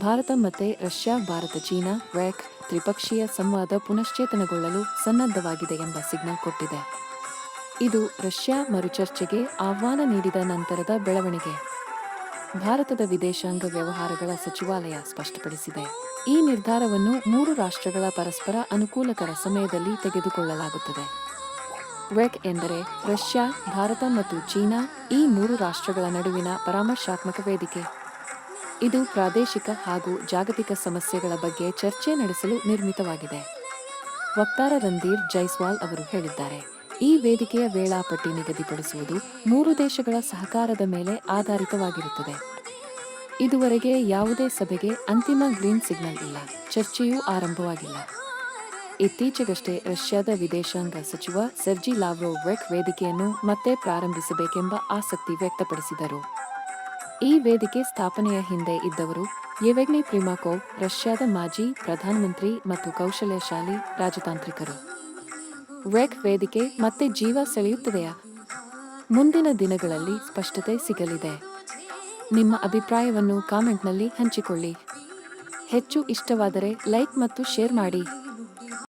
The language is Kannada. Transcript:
ಭಾರತ ಮತ್ತೆ ರಷ್ಯಾ, ಭಾರತ, ಚೀನಾ ವ್ಯಾಕ್ ತ್ರಿಪಕ್ಷೀಯ ಸಂವಾದ ಪುನಶ್ಚೇತನಗೊಳ್ಳಲು ಸನ್ನದ್ಧವಾಗಿದೆ ಎಂಬ ಸಿಗ್ನಲ್ ಕೊಟ್ಟಿದೆ. ಇದು ರಷ್ಯಾ ಮರುಚರ್ಚೆಗೆ ಆಹ್ವಾನ ನೀಡಿದ ನಂತರದ ಬೆಳವಣಿಗೆ. ಭಾರತದ ವಿದೇಶಾಂಗ ವ್ಯವಹಾರಗಳ ಸಚಿವಾಲಯ ಸ್ಪಷ್ಟಪಡಿಸಿದೆ. ಈ ನಿರ್ಧಾರವನ್ನು ಮೂರು ರಾಷ್ಟ್ರಗಳ ಪರಸ್ಪರ ಅನುಕೂಲಕರ ಸಮಯದಲ್ಲಿ ತೆಗೆದುಕೊಳ್ಳಲಾಗುತ್ತದೆ. ವೆಕ್ ಎಂದರೆ ರಷ್ಯಾ, ಭಾರತ ಮತ್ತು ಚೀನಾ ಈ ಮೂರು ರಾಷ್ಟ್ರಗಳ ನಡುವಿನ ಪರಾಮರ್ಶಾತ್ಮಕ ವೇದಿಕೆ. ಇದು ಪ್ರಾದೇಶಿಕ ಹಾಗೂ ಜಾಗತಿಕ ಸಮಸ್ಯೆಗಳ ಬಗ್ಗೆ ಚರ್ಚೆ ನಡೆಸಲು ನಿರ್ಮಿತವಾಗಿದೆ. ವಕ್ತಾರ ರಂಧೀರ್ ಜೈಸ್ವಾಲ್ ಅವರು ಹೇಳಿದ್ದಾರೆ, ಈ ವೇದಿಕೆಯ ವೇಳಾಪಟ್ಟಿ ನಿಗದಿಪಡಿಸುವುದು ಮೂರು ದೇಶಗಳ ಸಹಕಾರದ ಮೇಲೆ ಆಧಾರಿತವಾಗಿರುತ್ತದೆ. ಇದುವರೆಗೆ ಯಾವುದೇ ಸಭೆಗೆ ಅಂತಿಮ ಗ್ರೀನ್ ಸಿಗ್ನಲ್ ಇಲ್ಲ, ಚರ್ಚೆಯೂ ಆರಂಭವಾಗಿಲ್ಲ. ಇತ್ತೀಚೆಗಷ್ಟೇ ರಷ್ಯಾದ ವಿದೇಶಾಂಗ ಸಚಿವ ಸರ್ಜಿ ಲಾವ್ರೋವ್ ವೆಕ್ ವೇದಿಕೆಯನ್ನು ಮತ್ತೆ ಪ್ರಾರಂಭಿಸಬೇಕೆಂಬ ಆಸಕ್ತಿ ವ್ಯಕ್ತಪಡಿಸಿದರು. ಈ ವೇದಿಕೆ ಸ್ಥಾಪನೆಯ ಹಿಂದೆ ಇದ್ದವರು ಯೆವೆಗ್ನಿ ಪ್ರಿಮಾಕೋವ್ ರಷ್ಯಾದ ಮಾಜಿ ಪ್ರಧಾನಮಂತ್ರಿ ಮತ್ತು ಕೌಶಲ್ಯಶಾಲಿ ರಾಜತಾಂತ್ರಿಕರು. ವೆಗ್ ವೇದಿಕೆ ಮತ್ತೆ ಜೀವ ಸೆಳೆಯುತ್ತದೆಯಾ? ಮುಂದಿನ ದಿನಗಳಲ್ಲಿ ಸ್ಪಷ್ಟತೆ ಸಿಗಲಿದೆ. ನಿಮ್ಮ ಅಭಿಪ್ರಾಯವನ್ನು ಕಾಮೆಂಟ್ನಲ್ಲಿ ಹಂಚಿಕೊಳ್ಳಿ. ಹೆಚ್ಚು ಇಷ್ಟವಾದರೆ ಲೈಕ್ ಮತ್ತು ಶೇರ್ ಮಾಡಿ.